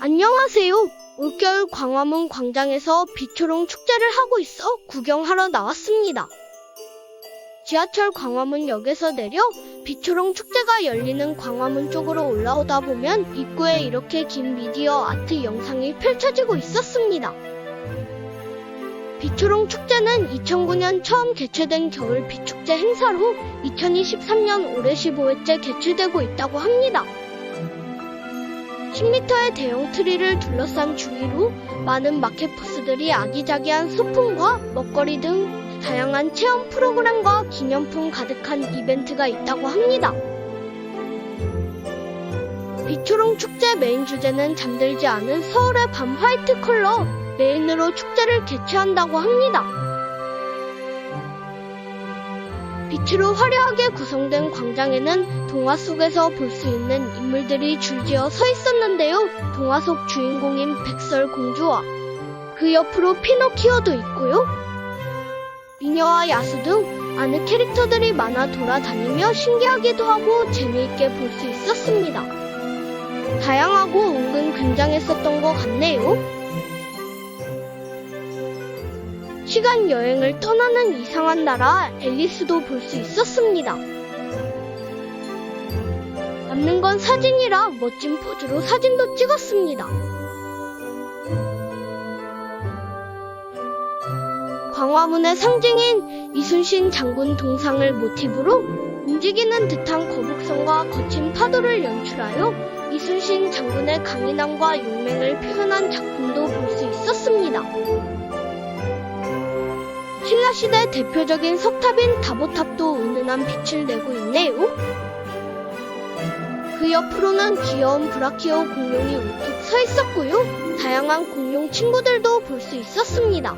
안녕하세요. 올겨울 광화문 광장에서 비초롱 축제를 하고 있어 구경하러 나왔습니다. 지하철 광화문역에서 내려 비초롱 축제가 열리는 광화문 쪽으로 올라오다 보면 입구에 이렇게 긴 미디어 아트 영상이 펼쳐지고 있었습니다. 비초롱 축제는 2009년 처음 개최된 겨울 비축제 행사로 2023년 올해 15회째 개최되고 있다고 합니다. 10m의 대형 트리를 둘러싼 주위로 많은 마켓 부스들이 아기자기한 소품과 먹거리 등 다양한 체험 프로그램과 기념품 가득한 이벤트가 있다고 합니다. 비초롱 축제 메인 주제는 잠들지 않은 서울의 밤 화이트 컬러 메인으로 축제를 개최한다고 합니다. 빛으로 화려하게 구성된 광장에는 동화 속에서 볼 수 있는 인물들이 줄지어 서 있었는데요. 동화 속 주인공인 백설공주와 그 옆으로 피노키오도 있고요. 미녀와 야수 등 아는 캐릭터들이 많아 돌아다니며 신기하기도 하고 재미있게 볼 수 있었습니다. 다양하고 은근 굉장했었던 것 같네요. 시간 여행을 떠나는 이상한 나라 앨리스도 볼 수 있었습니다. 남는 건 사진이라 멋진 포즈로 사진도 찍었습니다. 광화문의 상징인 이순신 장군 동상을 모티브로 움직이는 듯한 거북선과 거친 파도를 연출하여 이순신 장군의 강인함과 용맹을 표현한 작품도 볼 수 있었습니다. 신라시대 대표적인 석탑인 다보탑도 은은한 빛을 내고 있네요. 그 옆으로는 귀여운 브라키오 공룡이 우뚝 서 있었고요. 다양한 공룡 친구들도 볼 수 있었습니다.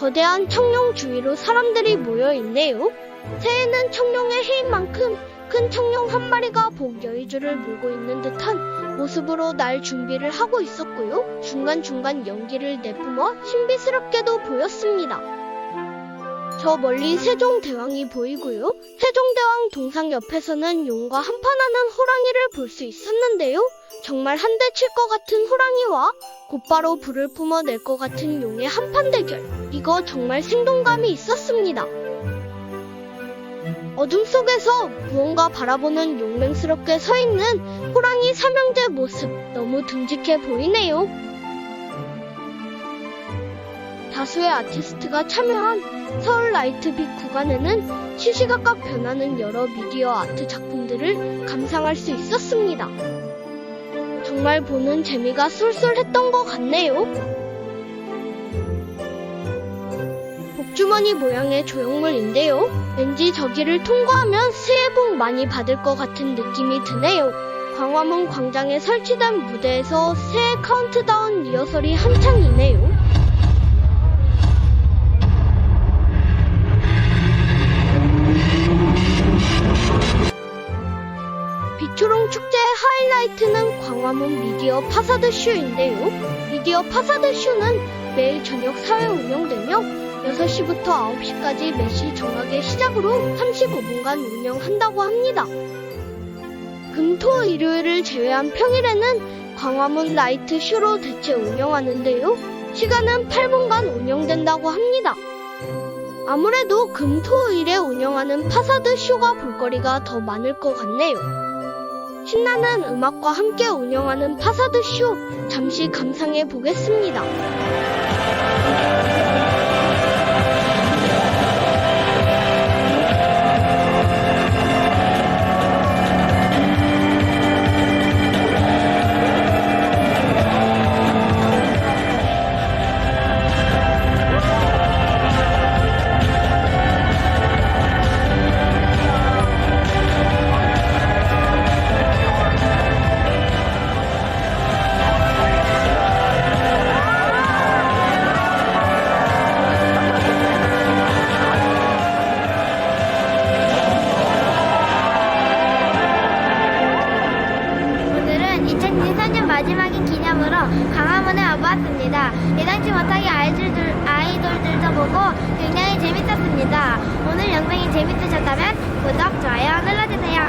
거대한 청룡 주위로 사람들이 모여 있네요. 새해는 청룡의 해인 만큼 큰 청룡 한 마리가 복 여의주를 물고 있는 듯한 모습으로 날 준비를 하고 있었고요. 중간중간 연기를 내뿜어 신비스럽게도 보였습니다. 저 멀리 세종대왕이 보이고요. 세종대왕 동상 옆에서는 용과 한판하는 호랑이를 볼 수 있었는데요. 정말 한 대 칠 것 같은 호랑이와 곧바로 불을 뿜어낼 것 같은 용의 한판 대결. 이거 정말 생동감이 있었습니다. 어둠 속에서 무언가 바라보는 용맹스럽게 서 있는 호랑이 삼형제 모습 너무 듬직해 보이네요. 다수의 아티스트가 참여한 서울 라이트빛 구간에는 시시각각 변하는 여러 미디어 아트 작품들을 감상할 수 있었습니다. 정말 보는 재미가 쏠쏠했던 것 같네요. 복주머니 모양의 조형물인데요. 왠지 저기를 통과하면 새해 복 많이 받을 것 같은 느낌이 드네요. 광화문 광장에 설치된 무대에서 새해 카운트다운 리허설이 한창이네요. 비초롱 축제의 하이라이트는 광화문 미디어 파사드 쇼인데요. 미디어 파사드 쇼는 매일 저녁 사회 운영되며 6시부터 9시까지 매시 정확의 시작으로 35분간 운영한다고 합니다. 금, 토, 일요일을 제외한 평일에는 광화문 라이트 쇼로 대체 운영하는데요. 시간은 8분간 운영된다고 합니다. 아무래도 금, 토, 일에 운영하는 파사드 쇼가 볼거리가 더 많을 것 같네요. 신나는 음악과 함께 운영하는 파사드 쇼 잠시 감상해 보겠습니다. 마지막인 기념으로 강화문에 와보았습니다. 예상치 못하게 아이돌들, 아이돌들도 보고 굉장히 재밌었습니다. 오늘 영상이 재밌으셨다면 구독, 좋아요 눌러주세요.